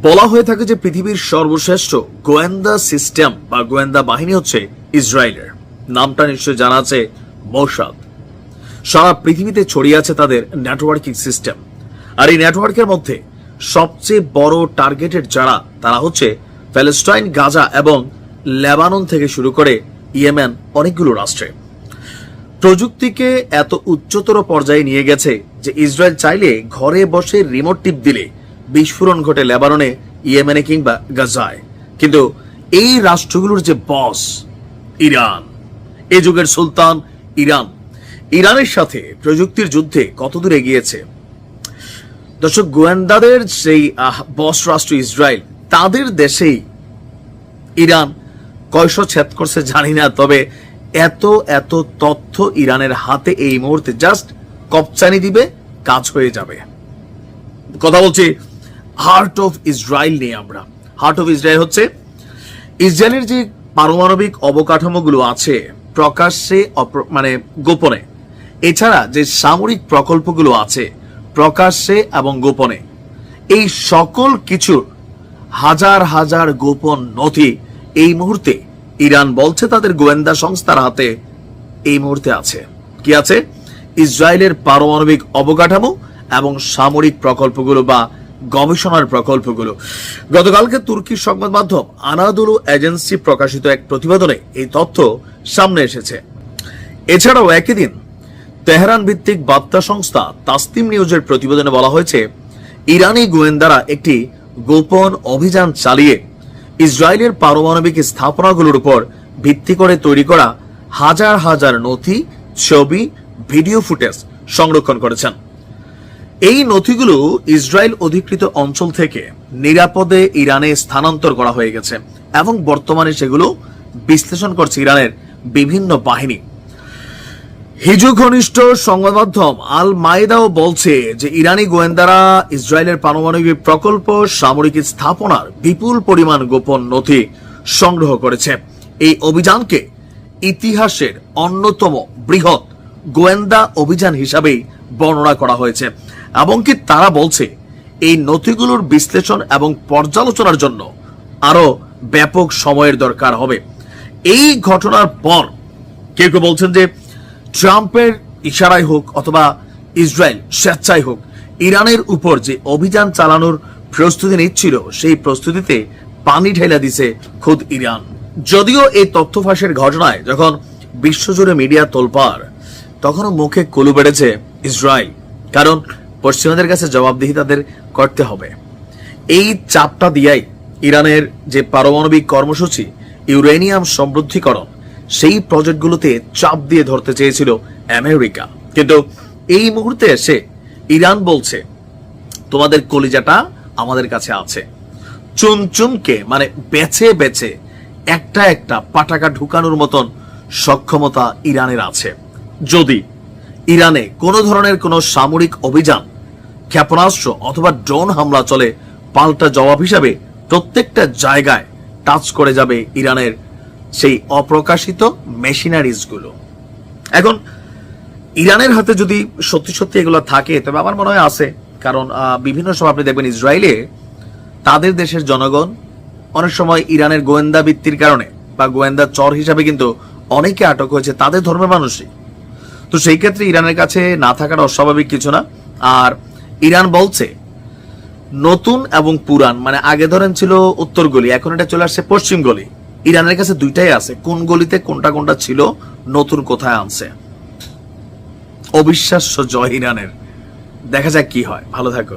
বলা হয়ে থাকে যে পৃথিবীর সর্বশ্রেষ্ঠ গোয়েন্দা সিস্টেম বা গোয়েন্দা বাহিনী হচ্ছে ইসরায়েলের। নামটা নিশ্চয় জানা আছে মৌসাদ সারা পৃথিবীতে ছড়িয়ে আছে তাদের নেটওয়ার্কিং সিস্টেম। আর এই নেটওয়ার্কের মধ্যে সবচেয়ে বড় টার্গেটেড যারা, তারা হচ্ছে প্যালেস্টাইন গাজা এবং লেবানন থেকে শুরু করে ইয়েমেন অনেকগুলো রাষ্ট্রে। প্রযুক্তিকে এত উচ্চতর পর্যায়ে নিয়ে গেছে যে ইসরায়েল চাইলে ঘরে বসে রিমোট টিপ দিলে বিস্ফোরণ ঘটে লেবাননে, ইয়েমেনে কিংবা গাজায়। কিন্তু এই রাষ্ট্রগুলোর যে বস ইরান। এ যুগের সুলতান ইরান। ইরানের সাথে প্রযুক্তির যুদ্ধে কতদূর এগিয়েছে? দর্শক, গোয়েন্দাদের সেই বস রাষ্ট্র ইসরায়েল, তাদের দেশেই ইরান কয়শ ছেদ করছে জানি না, তবে এত এত তথ্য ইরানের হাতে এই মুহূর্তে জাস্ট কপচানি দিবে, কাজ হয়ে যাবে। কথা বলছি হার্ট অফ ইসরায়েল নিয়ে আমরা। হার্ট অফ ইসরায়েল হচ্ছে, ইসরায়েলের যে পারমাণবিক অবকাঠামোগুলো আছে, প্রকাশ্যে মানে গোপনে। এছাড়া যে সামরিক প্রকল্পগুলো আছে, প্রকাশ্যে এবং গোপনে। এই সকল কিছুর হাজার হাজার গোপন নথি এই মুহূর্তে ইরান বলছে তাদের গোয়েন্দা সংস্থার হাতে এই মুহূর্তে আছে। কি আছে? ইসরায়েলের পারমাণবিক অবকাঠামো এবং সামরিক প্রকল্পগুলো বা গবেষণার প্রকল্পগুলো। গতকালকে তুর্কির সংবাদ মাধ্যম আনাদুলু এজেন্সি প্রকাশিত এক প্রতিবেদনে এই তথ্য সামনে এসেছে। এছাড়াও একই দিন তেহরান ভিত্তিক বার্তা সংস্থা তাসতিম নিউজের প্রতিবেদনে বলা হয়েছে, ইরানি গোয়েন্দারা একটি গোপন অভিযান চালিয়ে ইসরায়েলের পারমাণবিক স্থাপনাগুলোর উপর ভিত্তি করে তৈরি করা হাজার হাজার নথি, ছবি, ভিডিও ফুটেজ সংরক্ষণ করেছেন। এই নথিগুলো ইসরায়েল অধিকৃত অঞ্চল থেকে নিরাপদে ইরানে স্থানান্তর করা হয়ে গেছে এবং বর্তমানে সেগুলো বিশ্লেষণ করছে ইরানের বিভিন্ন বাহিনী। হিজু ঘনিষ্ঠ সংবাদ মাধ্যম আল মায়েদাও বলছে যে ইরানি গোয়েন্দারা ইসরায়েলের পারমাণবিক প্রকল্প, সামরিক স্থাপনার বিপুল পরিমাণ গোপন নথি সংগ্রহ করেছে। এই অভিযানকে ইতিহাসের অন্যতম বৃহৎ গোয়েন্দা অভিযান হিসাবেই বর্ণনা করা হয়েছে। এমনকি তারা বলছে, এই নথিগুলোর বিশ্লেষণ এবং পর্যালোচনার জন্য আরও ব্যাপক সময়ের দরকার হবে। এই ঘটনার পর কেউ কেউ বলছেন যে, ট্রাম্পের ইশারায় হোক অথবা ইসরায়েল স্বেচ্ছায় হোক, ইরানের উপর যে অভিযান চালানোর প্রস্তুতি নিচ্ছিল, সেই প্রস্তুতিতে পানি ঢেলা দিছে খুদ ইরান। যদিও এই তথ্য ফাঁসের ঘটনায় যখন বিশ্বজুড়ে মিডিয়া তোলপাড়, তখনও মুখে কলু বেড়েছে ইসরায়েল। কারণ পশ্চিমাদের কাছে জবাবদিহি তাদের করতে হবে। এই চাপটা দিয়াই ইরানের যে পারমাণবিক কর্মসূচি, ইউরেনিয়াম সমৃদ্ধিকরণ, সেই প্রজেক্টগুলোতে চাপ দিয়ে ধরতে চেয়েছিল আমেরিকা। কিন্তু এই মুহূর্তে এসে ইরান বলছে, তোমাদের কলিজাটা আমাদের কাছে আছে। চুন চুনকে মানে বেছে বেছে একটা একটা পাটাকা ঢুকানোর মতন সক্ষমতা ইরানের আছে। যদি ইরানে কোনো ধরনের কোনো সামরিক অভিযান ক্ষেপণাস্ত্র অথবা ড্রোন হামলা চলে, পাল্টা জবাব হিসাবে প্রত্যেকটা জায়গায় টাচ করে যাবে ইরানের সেই অপ্রকাশিত মেশিনারিজগুলো এখন, ইরানের হাতে যদি সত্যি সত্যি এগুলো থাকে, তবে আমার মনে হয় আছে, কারণ বিভিন্ন সময় আপনি দেখবেন ইসরায়েলে তাদের দেশের জনগণ অনেক সময় ইরানের গোয়েন্দা বৃত্তির কারণে বা গোয়েন্দা চর হিসাবে কিন্তু অনেকে আটক হয়েছে, তাদের ধর্মের মানুষই। তো সেই ক্ষেত্রে ইরানের কাছে না থাকাটা অস্বাভাবিক কিছু না। আর ইরান বলছে, নতুন এবং পুরান মানে আগে ধরেন ছিল উত্তর গলি, এখন এটা চলে আসছে পশ্চিম গলি। ইরানের কাছে দুইটাই আছে, কোন গলিতে কোনটা কোনটা ছিল, নতুন কোথায় আনছে। অবিশ্বাস্য জয় ইরানের। দেখা যাক কি হয়। ভালো থাকো।